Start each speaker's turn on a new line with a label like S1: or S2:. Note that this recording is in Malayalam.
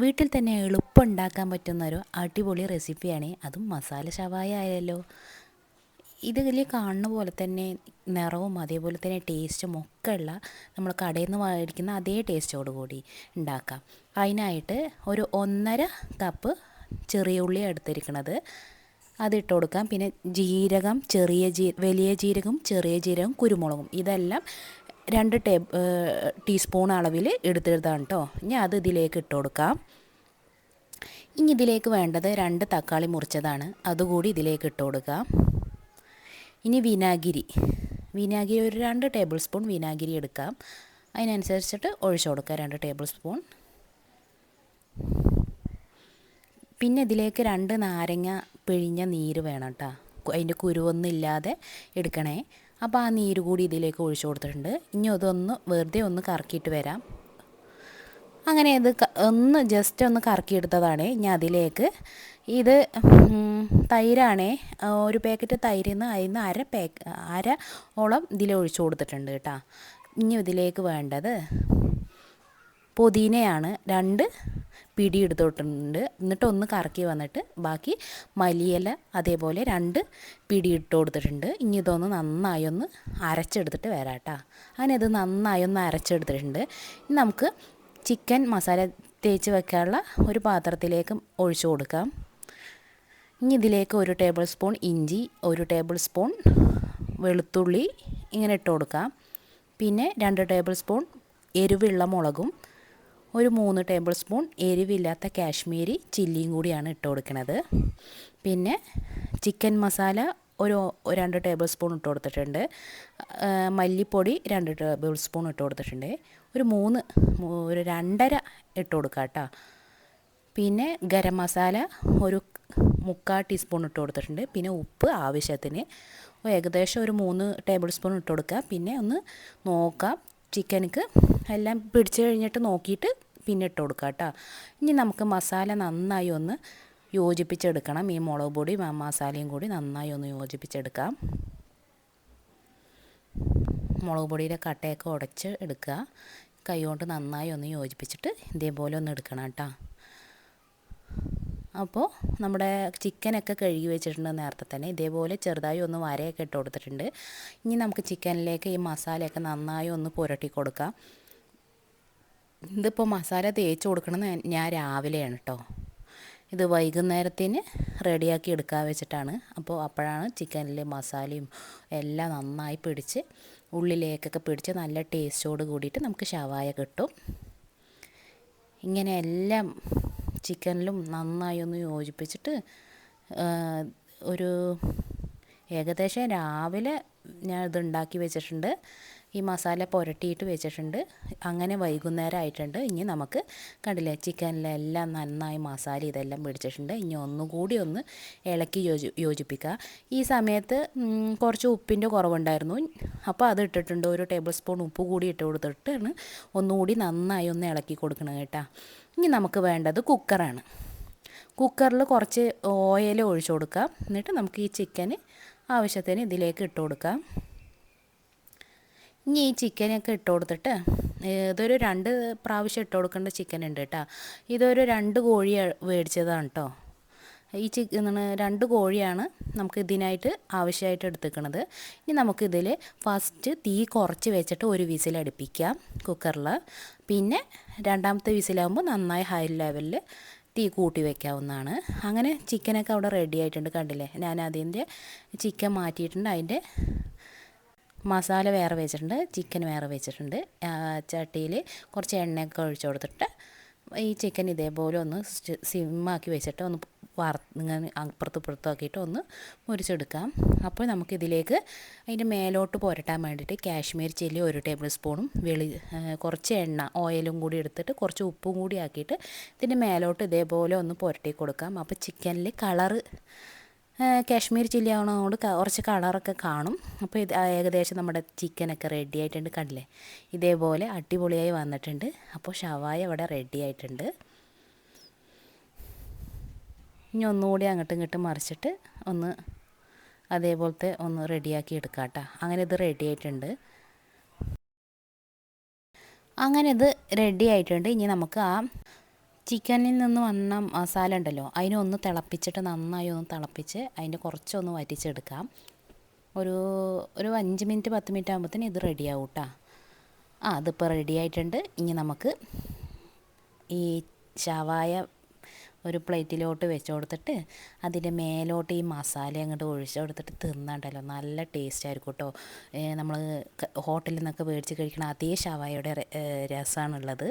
S1: വീട്ടിൽ തന്നെ എളുപ്പം ഉണ്ടാക്കാൻ പറ്റുന്ന ഒരു അടിപൊളി റെസിപ്പിയാണ് അതും മസാല ഷവായ ആയാലോ. ഇതിൽ കാണുന്ന പോലെ തന്നെ നിറവും അതേപോലെ തന്നെ ടേസ്റ്റും ഒക്കെ ഉള്ള നമ്മൾ കടയിൽ നിന്ന് മേടിക്കുന്ന അതേ ടേസ്റ്റോട് കൂടി ഉണ്ടാക്കാം. അതിനായിട്ട് ഒരു ഒന്നര കപ്പ് ചെറിയ ഉള്ളി എടുത്തിരിക്കുന്നത് അതിട്ട് കൊടുക്കാം. പിന്നെ ജീരകം ചെറിയ ജീ വലിയ ജീരകം ചെറിയ ജീരകം കുരുമുളകും. ഇതെല്ലാം രണ്ട് ടേബ് ടീസ്പൂൺ അളവിൽ എടുത്തെടുത്താണ് കേട്ടോ ഇനി അത് ഇതിലേക്ക് ഇട്ട് കൊടുക്കാം. ഇനി ഇതിലേക്ക് വേണ്ടത് രണ്ട് തക്കാളി മുറിച്ചതാണ്. അതുകൂടി ഇതിലേക്ക് ഇട്ട് കൊടുക്കാം. ഇനി വിനാഗിരി. വിനാഗിരി ഒരു രണ്ട് ടേബിൾ സ്പൂൺ വിനാഗിരി എടുക്കാം. അതിനനുസരിച്ചിട്ട് ഒഴിച്ചു കൊടുക്കുക രണ്ട് ടേബിൾ സ്പൂൺ. പിന്നെ ഇതിലേക്ക് രണ്ട് നാരങ്ങ പിഴിഞ്ഞ നീര് വേണം കേട്ടോ അതിന്റെ കുരുവൊന്നും ഇല്ലാതെ എടുക്കണേ. അപ്പോൾ ആ നീര് കൂടി ഇതിലേക്ക് ഒഴിച്ചു കൊടുത്തിട്ടുണ്ട്. ഇനി അതൊന്ന് വെറുതെ ഒന്ന് കറക്കിയിട്ട് വരാം. അങ്ങനെ ഇത് ഒന്ന് ജസ്റ്റ് ഒന്ന് കറക്കിയെടുത്തതാണ്. ഇനി അതിലേക്ക് ഇത് തൈരാണേ. ഒരു പാക്കറ്റ് തൈരിൽ നിന്ന് അതിൽ നിന്ന് അര പാക്ക് അര ഓളം ഇതിൽ ഒഴിച്ചു കൊടുത്തിട്ടുണ്ട് കേട്ടോ. ഇനി ഇതിലേക്ക് വേണ്ടത് പുതിനയാണ്. രണ്ട് പിടി എടുത്തോട്ടുണ്ട് എന്നിട്ട് ഒന്ന് കറക്കി വന്നിട്ട് ബാക്കി മല്ലിയില അതേപോലെ രണ്ട് പിടിയിട്ട് കൊടുത്തിട്ടുണ്ട്. ഇനി ഇതൊന്ന് നന്നായി ഒന്ന് അരച്ചെടുത്തിട്ട് വരാം കേട്ടോ. അങ്ങനെ ഇത് നന്നായി ഒന്ന് അരച്ചെടുത്തിട്ടുണ്ട്. ഇനി നമുക്ക് ചിക്കൻ മസാല തേച്ച് വെക്കാനുള്ള ഒരു പാത്രത്തിലേക്ക് ഒഴിച്ചു കൊടുക്കാം. ഇനി ഇതിലേക്ക് ഒരു ടേബിൾ സ്പൂൺ ഇഞ്ചി ഒരു ടേബിൾ സ്പൂൺ വെളുത്തുള്ളി ഇങ്ങനെ ഇട്ട് കൊടുക്കാം. പിന്നെ രണ്ട് ടേബിൾ സ്പൂൺ എരിവുള്ള മുളകും ഒരു മൂന്ന് ടേബിൾ സ്പൂൺ എരിവില്ലാത്ത കാശ്മീരി ചില്ലിയും കൂടിയാണ് ഇട്ട് കൊടുക്കുന്നത് പിന്നെ ചിക്കൻ മസാല ഒരു രണ്ട് ടേബിൾ സ്പൂൺ ഇട്ട് കൊടുത്തിട്ടുണ്ട്. മല്ലിപ്പൊടി രണ്ട് ടേബിൾ സ്പൂൺ ഇട്ട് കൊടുത്തിട്ടുണ്ട്. ഒരു മൂന്ന് ഒരു രണ്ടര ഇട്ട് കൊടുക്കുക കേട്ടോ പിന്നെ ഗരം മസാല ഒരു മുക്കാൽ ടീസ്പൂൺ ഇട്ട് കൊടുത്തിട്ടുണ്ട്. പിന്നെ ഉപ്പ് ആവശ്യത്തിന്. ഏകദേശം ഒരു മൂന്ന് ടേബിൾ സ്പൂൺ ഇട്ട് കൊടുക്കുക പിന്നെ ഒന്ന് നോക്കാം. ചിക്കനിക്ക് എല്ലാം പിടിച്ച് കഴിഞ്ഞിട്ട് നോക്കിയിട്ട് പിന്നെ ഇട്ട് കൊടുക്കുക കേട്ടോ. ഇനി നമുക്ക് മസാല നന്നായി ഒന്ന് യോജിപ്പിച്ചെടുക്കണം. ഈ മുളക് പൊടി മസാലയും കൂടി നന്നായി ഒന്ന് യോജിപ്പിച്ചെടുക്കാം. മുളക് പൊടിയുടെ കട്ടയൊക്കെ ഉടച്ച് എടുക്കുക. കൈ കൊണ്ട് നന്നായി ഒന്ന് യോജിപ്പിച്ചിട്ട് ഇതേപോലെ ഒന്ന് എടുക്കണം കേട്ടോ. അപ്പോൾ നമ്മുടെ ചിക്കനൊക്കെ കഴുകി വെച്ചിട്ടുണ്ട് നേരത്തെ തന്നെ. ഇതേപോലെ ചെറുതായി ഒന്ന് വരയൊക്കെ ഇട്ട് കൊടുത്തിട്ടുണ്ട്. ഇനി നമുക്ക് ചിക്കനിലേക്ക് ഈ മസാലയൊക്കെ നന്നായി ഒന്ന് പുരട്ടി കൊടുക്കാം. ഇതിപ്പോൾ മസാല തേച്ച് കൊടുക്കണമെന്ന് ഞാൻ രാവിലെയാണ് കേട്ടോ ഇത് വൈകുന്നേരത്തിന് റെഡിയാക്കി എടുക്കാൻ വെച്ചിട്ടാണ്. അപ്പോൾ അപ്പോഴാണ് ചിക്കനിലെ മസാലയും എല്ലാം നന്നായി പിടിച്ച് ഉള്ളിലേക്കൊക്കെ പിടിച്ച് നല്ല ടേസ്റ്റോട് കൂടിയിട്ട് നമുക്ക് ഷവായ കിട്ടും. ഇങ്ങനെ എല്ലാം ചിക്കനിലും നന്നായി ഒന്ന് യോജിപ്പിച്ചിട്ട് ഒരു ഏകദേശം രാവിലെ ഞാൻ ഇത് ഉണ്ടാക്കി വെച്ചിട്ടുണ്ട്. ഈ മസാല പുരട്ടിയിട്ട് വെച്ചിട്ടുണ്ട്. അങ്ങനെ വൈകുന്നേരം ആയിട്ടുണ്ട് ഇനി നമുക്ക് കണ്ടില്ലേ ചിക്കനിലെല്ലാം നന്നായി മസാല ഇതെല്ലാം പിടിച്ചിട്ടുണ്ട്. ഇനി ഒന്നുകൂടി ഒന്ന് ഇളക്കി യോജി യോജിപ്പിക്കുക. ഈ സമയത്ത് കുറച്ച് ഉപ്പിന്റെ കുറവുണ്ടായിരുന്നു. അപ്പോൾ അത് ഇട്ടിട്ടുണ്ട്. ഒരു ടേബിൾ സ്പൂൺ ഉപ്പ് കൂടി ഇട്ട് കൊടുത്തിട്ടാണ് ഒന്നുകൂടി നന്നായി ഒന്ന് ഇളക്കി കൊടുക്കണം കേട്ടോ. ഇനി നമുക്ക് വേണ്ടത് കുക്കറാണ്. കുക്കറിൽ കുറച്ച് ഓയിൽ ഒഴിച്ചു കൊടുക്കാം എന്നിട്ട് നമുക്ക് ഈ ചിക്കന് ആവശ്യത്തിന് ഇതിലേക്ക് ഇട്ട് കൊടുക്കാം. ഇനി ഈ ചിക്കനൊക്കെ ഇട്ട് കൊടുത്തിട്ട് ഇതൊരു രണ്ട് പ്രാവശ്യം ഇട്ട് കൊടുക്കേണ്ട ചിക്കൻ ഉണ്ട് കേട്ടോ. ഇതൊരു രണ്ട് കോഴി മേടിച്ചതാണ് കേട്ടോ ഈ ചിക്കൻ രണ്ട് കോഴിയാണ് നമുക്ക് ഇതിനായിട്ട് ആവശ്യമായിട്ട് എടുത്തിരിക്കുന്നത് ഇനി നമുക്കിതിൽ ഫസ്റ്റ് തീ കുറച്ച് വെച്ചിട്ട് ഒരു വിസിൽ അടുപ്പിക്കാം കുക്കറിൽ. പിന്നെ രണ്ടാമത്തെ വിസിലാകുമ്പോൾ നന്നായി ഹൈ ലെവലിൽ തീ കൂട്ടി വെക്കാവുന്നതാണ്. അങ്ങനെ ചിക്കനൊക്കെ അവിടെ റെഡി ആയിട്ടുണ്ട് കണ്ടില്ലേ? ഞാൻ അതിന്റെ ചിക്കൻ മാറ്റിയിട്ടുണ്ട്. അതിന്റെ മസാല വേറെ വെച്ചിട്ടുണ്ട് ചിക്കൻ വേറെ വെച്ചിട്ടുണ്ട്. ചട്ടിയിൽ കുറച്ച് എണ്ണയൊക്കെ ഒഴിച്ചു കൊടുത്തിട്ട് ഈ ചിക്കൻ ഇതേപോലെ ഒന്ന് സിമ്മാക്കി വെച്ചിട്ട് ഒന്ന് വറുങ്ങനെ ഇങ്ങനെ അപ്പുറത്ത് ആക്കിയിട്ട് ഒന്ന് മുരിച്ചെടുക്കാം. അപ്പോൾ നമുക്കിതിലേക്ക് അതിന്റെ മേലോട്ട് പുരട്ടാൻ വേണ്ടിയിട്ട് കാശ്മീർ ചില്ലി ഒരു ടേബിൾ സ്പൂണും വെളി കുറച്ച് എണ്ണ ഓയിലും കൂടി എടുത്തിട്ട് കുറച്ച് ഉപ്പും കൂടി ആക്കിയിട്ട് ഇതിന്റെ മേലോട്ട് ഇതേപോലെ ഒന്ന് പുരട്ടി കൊടുക്കാം. അപ്പോൾ ചിക്കനിൽ കളറ് കാശ്മീർ ചില്ലി ആവണതുകൊണ്ട് കുറച്ച് കളറൊക്കെ കാണും. അപ്പോൾ ഇത് ഏകദേശം നമ്മുടെ ചിക്കനൊക്കെ റെഡി ആയിട്ടുണ്ട് കണ്ടില്ലേ? ഇതേപോലെ അടിപൊളിയായി വന്നിട്ടുണ്ട്. അപ്പോൾ ഷവായ ഇവിടെ റെഡി ആയിട്ടുണ്ട്. ഇനി ഒന്നുകൂടി അങ്ങോട്ടും ഇങ്ങോട്ടും മറിച്ചിട്ട് ഒന്ന് അതേപോലത്തെ ഒന്ന് റെഡിയാക്കി എടുക്കാം കേട്ടോ. അങ്ങനെ ഇത് റെഡി ആയിട്ടുണ്ട്. അങ്ങനെ ഇത് റെഡി ആയിട്ടുണ്ട്. ഇനി നമുക്ക് ആ ചിക്കനിൽ നിന്ന് വന്ന മസാല ഉണ്ടല്ലോ അതിനൊന്ന് തിളപ്പിച്ചിട്ട് നന്നായി ഒന്ന് തിളപ്പിച്ച് അതിന്റെ കുറച്ചൊന്ന് വറ്റിച്ചെടുക്കാം. ഒരു ഒരു അഞ്ച് മിനിറ്റ് പത്ത് മിനിറ്റ് ആകുമ്പോഴത്തേന് ഇത് റെഡിയാവും കേട്ടോ ആ അതിപ്പോൾ റെഡി ആയിട്ടുണ്ട്. ഇനി നമുക്ക് ഈ ചവായ ഒരു പ്ലേറ്റിലോട്ട് വെച്ച് കൊടുത്തിട്ട് അതിന്റെ മേലോട്ട് ഈ മസാല അങ്ങോട്ട് ഒഴിച്ച് കൊടുത്തിട്ട് തിന്നണ്ടല്ലോ. നല്ല ടേസ്റ്റ് ആയിരിക്കും കേട്ടോ നമ്മൾ ഹോട്ടലിൽ നിന്നൊക്കെ മേടിച്ച് കഴിക്കണ അതേ ഷവായയുടെ രസമാണുള്ളത്